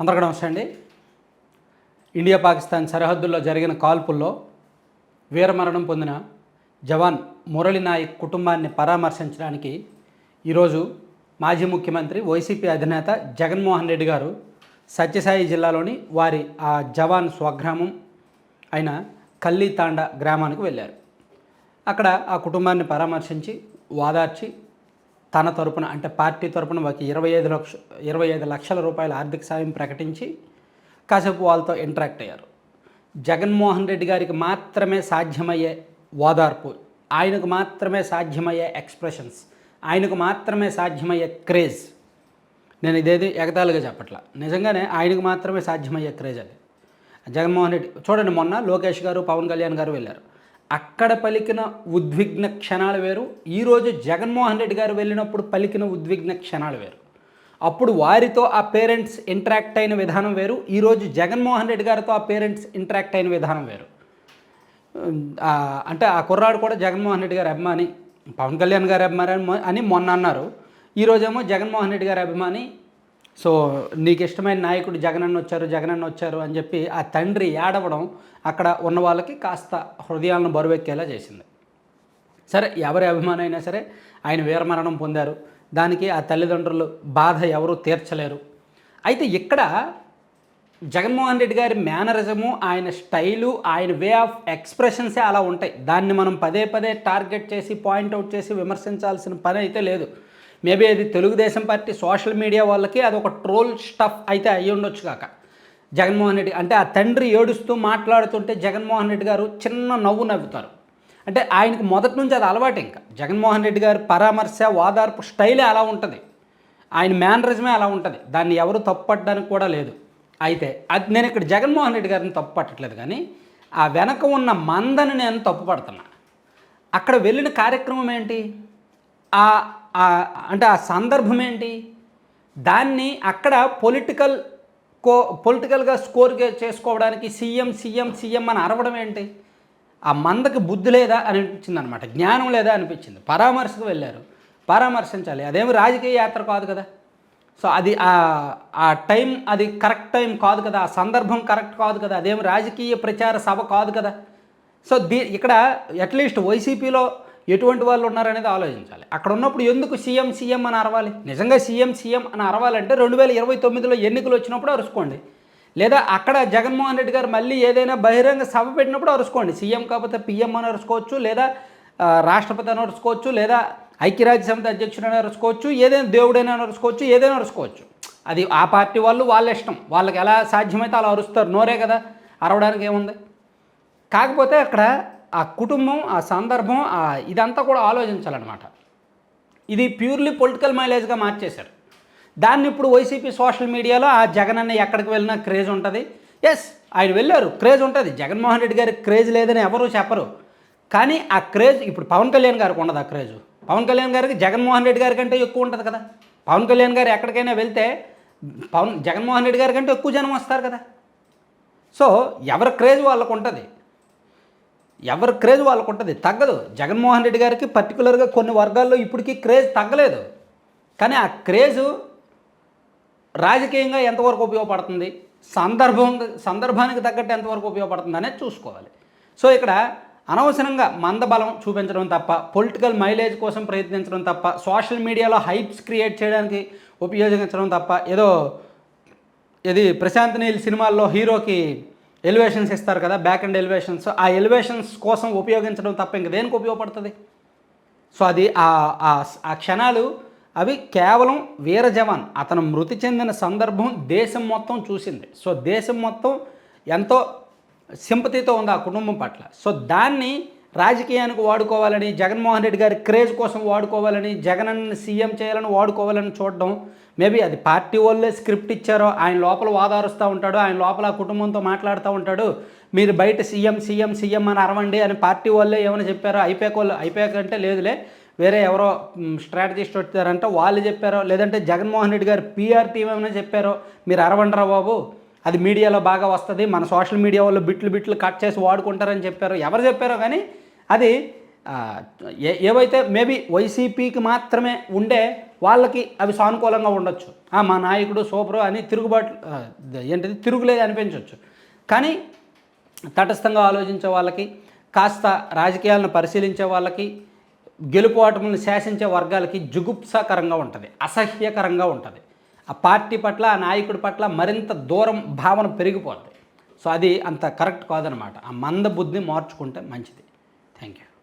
అందరికీ నమస్తే అండి. ఇండియా పాకిస్తాన్ సరిహద్దుల్లో జరిగిన కాల్పుల్లో వీరమరణం పొందిన జవాన్ మురళి నాయక్ కుటుంబాన్ని పరామర్శించడానికి ఈరోజు మాజీ ముఖ్యమంత్రి వైసీపీ అధినేత జగన్మోహన్ రెడ్డి గారు సత్యసాయి జిల్లాలోని వారి ఆ జవాన్ స్వగ్రామం అయిన కల్లీతాండ గ్రామానికి వెళ్ళారు. అక్కడ ఆ కుటుంబాన్ని పరామర్శించి వాదార్చి తన తరపున అంటే పార్టీ తరపున ఒక ఇరవై ఐదు లక్ష ఇరవై ఐదు లక్షల రూపాయల ఆర్థిక సాయం ప్రకటించి కాసేపు వాళ్ళతో ఇంటరాక్ట్ అయ్యారు. జగన్మోహన్ రెడ్డి గారికి మాత్రమే సాధ్యమయ్యే ఓదార్పు ఆయనకు మాత్రమే సాధ్యమయ్యే ఎక్స్ప్రెషన్స్ ఆయనకు మాత్రమే సాధ్యమయ్యే క్రేజ్ నేను ఇదేది ఎగతాళిగా చెప్పట్లా. నిజంగానే ఆయనకు మాత్రమే సాధ్యమయ్యే క్రేజ్ అది. జగన్మోహన్ రెడ్డి చూడండి మొన్న లోకేష్ గారు పవన్ కళ్యాణ్ గారు వెళ్ళారు. అక్కడ పలికిన ఉద్విగ్న క్షణాలు వేరు. ఈరోజు జగన్మోహన్ రెడ్డి గారు వెళ్ళినప్పుడు పలికిన ఉద్విగ్న క్షణాలు వేరు. అప్పుడు వారితో ఆ పేరెంట్స్ ఇంటరాక్ట్ అయిన విధానం వేరు. ఈరోజు జగన్మోహన్ రెడ్డి గారితో ఆ పేరెంట్స్ ఇంటరాక్ట్ అయిన విధానం వేరు. అంటే ఆ కుర్రాడు కూడా జగన్మోహన్ రెడ్డి గారు అభిమాని పవన్ కళ్యాణ్ గారు అభిమాని అని అని మొన్న అన్నారు. ఈరోజేమో జగన్మోహన్ రెడ్డి గారి అభిమాని సో నీకు ఇష్టమైన నాయకుడు జగనన్న వచ్చారు జగనన్న వచ్చారు అని చెప్పి ఆ తండ్రి ఏడవడం అక్కడ ఉన్న వాళ్ళకి కాస్త హృదయాలను బరువెక్కేలా చేసింది. సరే ఎవరి అభిమానం అయినా సరే ఆయన వీరమరణం పొందారు. దానికి ఆ తల్లిదండ్రులు బాధ ఎవరూ తీర్చలేరు. అయితే ఇక్కడ జగన్మోహన్ రెడ్డి గారి మేనరిజము ఆయన స్టైలు ఆయన వే ఆఫ్ ఎక్స్ప్రెషన్సే అలా ఉంటాయి. దాన్ని మనం పదే పదే టార్గెట్ చేసి పాయింట్అవుట్ చేసి విమర్శించాల్సిన పని అయితే లేదు. మేబీ అది తెలుగుదేశం పార్టీ సోషల్ మీడియా వాళ్ళకి అది ఒక ట్రోల్ స్టఫ్ అయితే అయ్యి ఉండొచ్చు కాక. జగన్మోహన్ రెడ్డి అంటే ఆ తండ్రి ఏడుస్తూ మాట్లాడుతుంటే జగన్మోహన్ రెడ్డి గారు చిన్న నవ్వు నవ్వుతారు. అంటే ఆయనకు మొదటి నుంచి అది అలవాటు ఇంకా. జగన్మోహన్ రెడ్డి గారి పరామర్శ వాదార్పు స్టైలే అలా ఉంటుంది. ఆయన మేనరిజమే అలా ఉంటుంది. దాన్ని ఎవరు తప్పట్టడానికి కూడా లేదు. అయితే అది నేను ఇక్కడ జగన్మోహన్ రెడ్డి గారిని తప్పు పట్టట్లేదు కానీ ఆ వెనక ఉన్న మందని నేను తప్పు పడుతున్నా అక్కడ వెళ్ళిన కార్యక్రమం ఏంటి? ఆ ఆ- అంటే ఆ సందర్భం ఏంటి? దాన్ని అక్కడ పొలిటికల్ కో పొలిటికల్గా స్కోర్ చేసుకోవడానికి సీఎం సీఎం సీఎం అని అరవడం ఏంటి? ఆ మందకి బుద్ధి లేదా అనిపించింది అనమాట జ్ఞానం లేదా అనిపించింది. పరామర్శకు వెళ్ళారు. పరామర్శించాలి. అదేమి రాజకీయ యాత్ర కాదు కదా. సో అది ఆ- ఆ టైం అది కరెక్ట్ టైం కాదు కదా. ఆ సందర్భం కరెక్ట్ కాదు కదా. అదేమి రాజకీయ ప్రచార సభ కాదు కదా. సో దీ ఇక్కడ అట్లీస్ట్ వైసీపీలో ఎటువంటి వాళ్ళు ఉన్నారనేది ఆలోచించాలి. అక్కడ ఉన్నప్పుడు ఎందుకు సీఎం సీఎం అని అరవాలి? నిజంగా సీఎం సీఎం అని అరవాలంటే రెండు వేల ఇరవై తొమ్మిదిలో ఎన్నికలు వచ్చినప్పుడు అరుసుకోండి. లేదా అక్కడ జగన్మోహన్ రెడ్డి గారు మళ్ళీ ఏదైనా బహిరంగ సభ పెట్టినప్పుడు అరుసుకోండి. సీఎం కాకపోతే పిఎం అని అరుసుకోవచ్చు లేదా రాష్ట్రపతి అని అరుసుకోవచ్చు లేదా ఐక్యరాజ్య సమితి అధ్యక్షుడు అని అరుసుకోవచ్చు ఏదైనా దేవుడైనా అని అరుసుకోవచ్చు ఏదైనా అరుసుకోవచ్చు. అది ఆ పార్టీ వాళ్ళు వాళ్ళ ఇష్టం. వాళ్ళకి ఎలా సాధ్యమైతే అలా అరుస్తారు. నోరే కదా అరవడానికి ఏముంది? కాకపోతే అక్కడ ఆ కుటుంబం ఆ సందర్భం ఆ ఇదంతా కూడా ఆలోచించాలన్నమాట. ఇది ప్యూర్లీ పొలిటికల్ మైలేజ్గా మార్చేశారు. దాన్ని ఇప్పుడు వైసీపీ సోషల్ మీడియాలో ఆ జగన్ అన్న ఎక్కడికి వెళ్ళినా క్రేజ్ ఉంటుంది. ఎస్ ఆయన వెళ్ళారు క్రేజ్ ఉంటుంది. జగన్మోహన్ రెడ్డి గారికి క్రేజ్ లేదని ఎవరూ చెప్పరు. కానీ ఆ క్రేజ్ ఇప్పుడు పవన్ కళ్యాణ్ గారికి ఉండదు ఆ క్రేజ్. పవన్ కళ్యాణ్ గారికి జగన్మోహన్ రెడ్డి గారి కంటే ఎక్కువ ఉంటుంది కదా. పవన్ కళ్యాణ్ గారు ఎక్కడికైనా వెళ్తే పవన్ జగన్మోహన్ రెడ్డి గారి కంటే ఎక్కువ జనం వస్తారు కదా. సో ఎవరి క్రేజ్ వాళ్ళకు ఉంటుంది ఎవరి క్రేజ్ వాళ్ళకు ఉంటుంది? తగ్గదు. జగన్మోహన్ రెడ్డి గారికి పర్టికులర్గా కొన్ని వర్గాల్లో ఇప్పటికీ క్రేజ్ తగ్గలేదు. కానీ ఆ క్రేజు రాజకీయంగా ఎంతవరకు ఉపయోగపడుతుంది? సందర్భం సందర్భానికి తగ్గట్టు ఎంతవరకు ఉపయోగపడుతుంది అనేది చూసుకోవాలి. సో ఇక్కడ అనవసరంగా మందబలం చూపించడం తప్ప పొలిటికల్ మైలేజ్ కోసం ప్రయత్నించడం తప్ప సోషల్ మీడియాలో హైప్స్ క్రియేట్ చేయడానికి ఉపయోగించడం తప్ప ఏదో ఇది ప్రశాంత్ నీల్ సినిమాల్లో హీరోకి ఎలివేషన్స్ ఇస్తారు కదా బ్యాక్ అండ్ ఎలివేషన్స్ ఆ ఎలివేషన్స్ కోసం ఉపయోగించడం తప్ప ఇంక దేనికి ఉపయోగపడుతుంది? సో అది ఆ ఆ- క్షణాలు అవి కేవలం వీర జవాన్ అతను మృతి చెందిన సందర్భం దేశం మొత్తం చూసింది. సో దేశం మొత్తం ఎంతో సింపతితో ఉంది ఆ కుటుంబం పట్ల. సో దాన్ని రాజకీయానికి వాడుకోవాలని జగన్మోహన్ రెడ్డి గారి క్రేజ్ కోసం వాడుకోవాలని జగన్ సీఎం చేయాలని వాడుకోవాలని చూడడం మేబీ అది పార్టీ వాళ్ళే స్క్రిప్ట్ ఇచ్చారో ఆయన లోపల వాదారుస్తూ ఉంటాడు ఆయన లోపల ఆ కుటుంబంతో మాట్లాడుతూ ఉంటాడు మీరు బయట సీఎం సీఎం సీఎం అని అరవండి అని పార్టీ వాళ్ళే ఏమైనా చెప్పారో? అయిపోయాక వాళ్ళు అయిపోయాక అంటే లేదులే వేరే ఎవరో స్ట్రాటజిస్ట్ వచ్చారంటే వాళ్ళు చెప్పారో లేదంటే జగన్మోహన్ రెడ్డి గారు పీఆర్ టీం ఏమైనా చెప్పారో మీరు అరవండరా బాబు అది మీడియాలో బాగా వస్తుంది మన సోషల్ మీడియా వాళ్ళు బిట్లు బిట్లు కట్ చేసి వాడుకుంటారని చెప్పారు ఎవరు చెప్పారో కానీ అది ఏ ఏవైతే మేబీ వైసీపీకి మాత్రమే ఉండే వాళ్ళకి అవి సానుకూలంగా ఉండొచ్చు. మా నాయకుడు సూపరు అని తిరుగుబాటు ఏంటిది? తిరుగులేదు అనిపించవచ్చు కానీ తటస్థంగా ఆలోచించే వాళ్ళకి కాస్త రాజకీయాలను పరిశీలించే వాళ్ళకి గెలుపు ఆటములను శాసించే వర్గాలకి జుగుప్సాకరంగా ఉంటుంది. అసహ్యకరంగా ఉంటుంది. ఆ పార్టీ పట్ల ఆ నాయకుడి పట్ల మరింత దూరం భావన పెరిగిపోతుంది సో అది అంత కరెక్ట్ కాదనమాట. ఆ మంద బుద్ధిని మార్చుకుంటే మంచిది. Thank you.